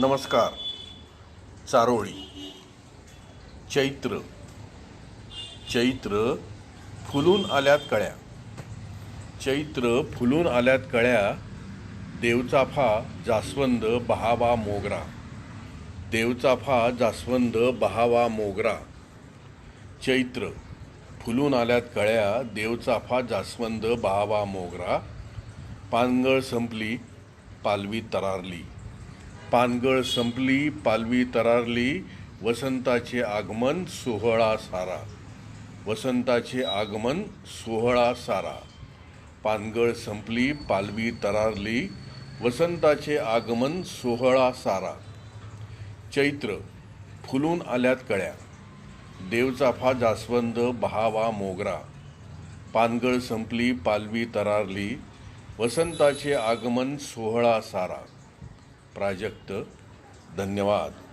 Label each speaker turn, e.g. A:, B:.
A: नमस्कार. चारोळी. चैत्र. चैत्र फुलून आल्यात कळ्या. चैत्र फुलून आल्यात कळ्या देवचाफा जास्वंद बहावा मोगरा. देवचाफा जास्वंद बहावा मोगरा. चैत्र फुलून आल्यात कळ्या देवचाफा जास्वंद बहावा मोगरा. पानगळ संपली पालवी तरारली. पानगळ संपली पालवी तरारली वसंताचे आगमन सोहळा सारा. वसंताचे आगमन सोहळा सारा. पानगळ संपली पालवी तरारली वसंताचे आगमन सोहळा सारा. चैत्र फुलून आल्यात कळ्या. देवचाफा जास्वंद बहावा मोगरा. पानगळ संपली पालवी तरारली वसंताचे आगमन सोहळा सारा. प्राजक्त. धन्यवाद.